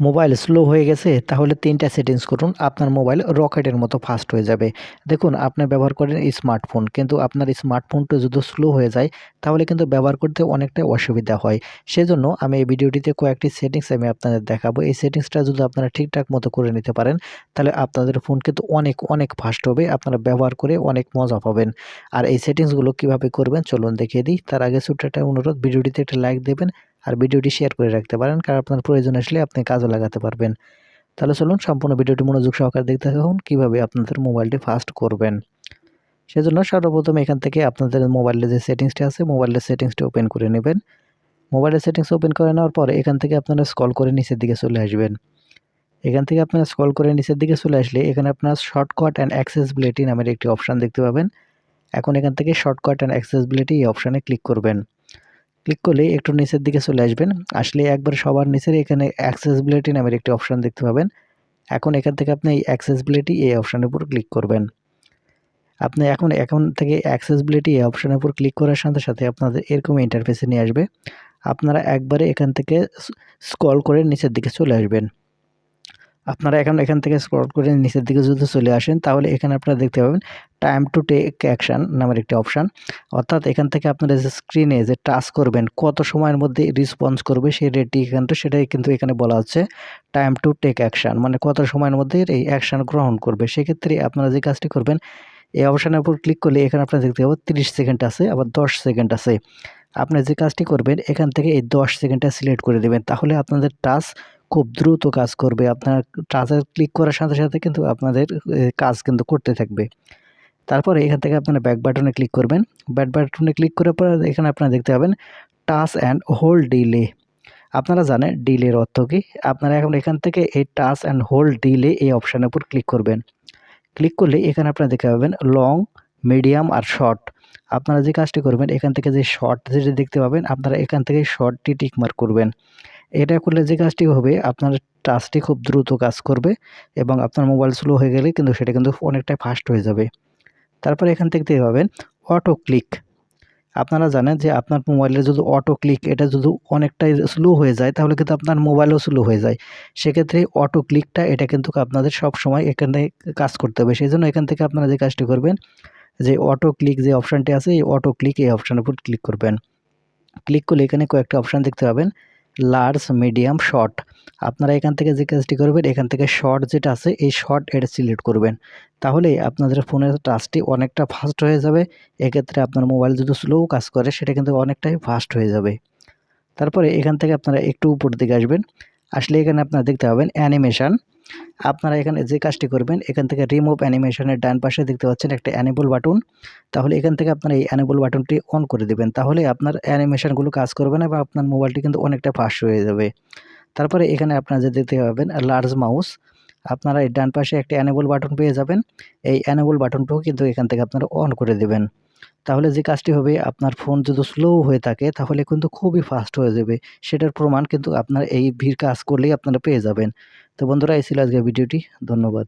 Mobile slow হয়ে গেছে, তাহলে তিনটা সেটিংস করুন, আপনার মোবাইল রকেটের মতো ফাস্ট হয়ে যাবে। দেখুন, আপনি ব্যবহার করেন স্মার্টফোন কিন্তু আপনার স্মার্টফোনটা যদি স্লো হয়ে যায়, তাহলে কিন্তু ব্যবহার করতে অনেকটা অসুবিধা হয়। সেজন্য আমি এই ভিডিওটিতে কয়েকটি সেটিংস আমি আপনাদের দেখাবো। এই সেটিংসটা যদি আপনারা ঠিকঠাক মতো করে নিতে পারেন, তাহলে আপনাদের ফোন কিন্তু অনেক অনেক ফাস্ট হবে, আপনারা ব্যবহার করে অনেক মজা পাবেন। আর এই সেটিংসগুলো কীভাবে করবেন, চলুন দেখিয়ে দিই। তার আগে ছোট্ট একটা অনুরোধ, ভিডিওটিতে একটা লাইক দেবেন আর ভিডিওটি শেয়ার করে রাখতে পারেন, কারণ আপনার প্রয়োজন আসলে আপনি কাজে লাগাতে পারবেন। তাহলে চলুন সম্পূর্ণ ভিডিওটি মনোযোগ সহকারে দেখতে থাকুন, কীভাবে আপনাদের মোবাইলটি ফাস্ট করবেন। সেজন্য সর্বপ্রথম এখান থেকে আপনাদের মোবাইলের যে সেটিংসটি আছে মোবাইলের সেটিংসটি ওপেন করে নেবেন। মোবাইলের সেটিংস ওপেন করে নেওয়ার পরে এখান থেকে আপনারা স্কল করে নিচের দিকে চলে আসবেন। এখান থেকে আপনারা স্কল করে নিচের দিকে চলে আসলে এখানে আপনার শর্টকাট অ্যান্ড অ্যাক্সেসিবিলিটি নামের একটি অপশান দেখতে পাবেন। এখন এখান থেকে শর্টকাট অ্যান্ড অ্যাক্সেসিবিলিটি এই অপশানে ক্লিক করবেন। ক্লিক করলে একটু নিচের দিকে চলে আসবেন। আসলে একবার সবার নিচের এখানে অ্যাক্সেসবিলিটি নামের একটি অপশান দেখতে পাবেন। এখন এখান থেকে আপনি এই অ্যাক্সেসবিলিটি এই অপশানের উপর ক্লিক করবেন। আপনি এখন এখন থেকে অ্যাক্সেসবিলিটি এই অপশানের উপর ক্লিক করার সাথে সাথে আপনাদের এরকম ইন্টারফেসে নিয়ে আসবে। আপনারা একবারে এখান থেকে স্ক্রল করে নিচের দিকে চলে আসবেন। আপনারা এখন এখান থেকে স্ক্রল করে নিচের দিকে যদি চলে আসেন, তাহলে এখানে আপনারা দেখতে পাবেন টাইম টু টেক অ্যাকশান নামের একটি অপশান অর্থাৎ এখান থেকে আপনারা যে স্ক্রিনে যে টাচ করবেন, কত সময়ের মধ্যে রেসপন্স করবে সেই রেটটি কিন্তু সেটাই কিন্তু এখানে বলা হচ্ছে টাইম টু টেক অ্যাকশান মানে কত সময়ের মধ্যে এই অ্যাকশান গ্রহণ করবে। সেক্ষেত্রে আপনারা যে কাজটি করবেন, এই অপশানের উপর ক্লিক করলে এখানে আপনারা দেখতে পাবেন তিরিশ সেকেন্ড আছে, আবার দশ সেকেন্ড আছে। আপনি যে কাজটি করবেন, এখান থেকে এই দশ সেকেন্ডটা সিলেক্ট করে দেবেন। তাহলে আপনাদের টাচ খুব দ্রুত কাজ করবে। আপনার টাচের ক্লিক করার সাথে সাথে কিন্তু আপনাদের কাজ কিন্তু করতে থাকবে। তারপরে এখান থেকে আপনারা ব্যাক বাটনে ক্লিক করবেন। ব্যাক বাটনে ক্লিক করার পর এখানে আপনারা দেখতে পাবেন টাচ অ্যান্ড হোল্ড ডিলে আপনারা জানেন ডিলের অর্থ কী? আপনারা এখন এখান থেকে এই টাচ অ্যান্ড হোল্ড ডিলে এই অপশানের উপর ক্লিক করবেন। ক্লিক করলে এখানে আপনারা দেখতে পাবেন লং মিডিয়াম আর শর্ট আপনারা যে কাজটি করবেন, এখান থেকে যে শর্ট যেটি দেখতে পাবেন, আপনারা এখান থেকে শর্টটি টিকমার্ক করবেন। এটা করলে যে কাজটি হবে, আপনার টাচটি খুব দ্রুত কাজ করবে এবং আপনার মোবাইল স্লো হয়ে গেলে কিন্তু সেটা কিন্তু অনেকটাই ফাস্ট হয়ে যাবে। তারপরে এখান থেকে দেখতে পাবেন অটো ক্লিক। আপনারা জানেন যে আপনার মোবাইলে যদি অটো ক্লিক এটা যদি অনেকটাই স্লো হয়ে যায়, তাহলে কিন্তু আপনার মোবাইলও স্লো হয়ে যায়। সেক্ষেত্রে অটো ক্লিকটা এটা কিন্তু আপনাদের সব সময় এখানে কাজ করতে হবে। সেই জন্য এখান থেকে আপনারা যে কাজটি করবেন, যে অটো ক্লিক যে অপশানটি আছে, এই অটো ক্লিক এই অপশানের উপর ক্লিক করবেন। ক্লিক করলে এখানে কয়েকটা অপশান দেখতে পাবেন। লার্জ মিডিয়াম শর্ট আপনারা এখান থেকে যে কাজটি করবেন, এখান থেকে শর্ট যেটা আছে, এই শর্ট এটা সিলেক্ট করবেন। তাহলে আপনাদের ফোনের টাচটি অনেকটা ফাস্ট হয়ে যাবে। এক্ষেত্রে আপনার মোবাইল যদি স্লো কাজ করে, সেটা কিন্তু অনেকটাই ফাস্ট হয়ে যাবে। তারপরে এখান থেকে আপনারা একটু উপর দিকে আসবেন। আসলে এখানে আপনারা দেখতে পাবেন অ্যানিমেশান আপনারা এখানে যে কাজটি করবেন, এখান থেকে রিমুভ অ্যানিমেশনের ডান পাশে দেখতে পাচ্ছেন একটা অ্যানেবল বাটন তাহলে এখান থেকে আপনার এই অ্যানেবল বাটনটি অন করে দেবেন। তাহলে আপনার অ্যানিমেশনগুলো কাজ করবে না বা আপনার মোবাইলটি কিন্তু অনেকটা ফাস্ট হয়ে যাবে। তারপরে এখানে আপনারা যে দেখতে পাবেন লার্জ মাউস আপনারা এই ডান পাশে একটা অ্যানেবল বাটন পেয়ে যাবেন। এই অ্যানেবল বাটনটাও কিন্তু এখান থেকে আপনারা অন করে দেবেন। তাহলে যে কাজটি হবে, আপনার ফোন যদি স্লো হয়ে থাকে, তাহলে কিন্তু খুবই ফাস্ট হয়ে যাবে। সেটার প্রমাণ কিন্তু আপনার এই ভিড় কাজ করলেই আপনারা পেয়ে যাবেন। তো বন্ধুরা এই ছিল আজকের ভিডিওটি। ধন্যবাদ।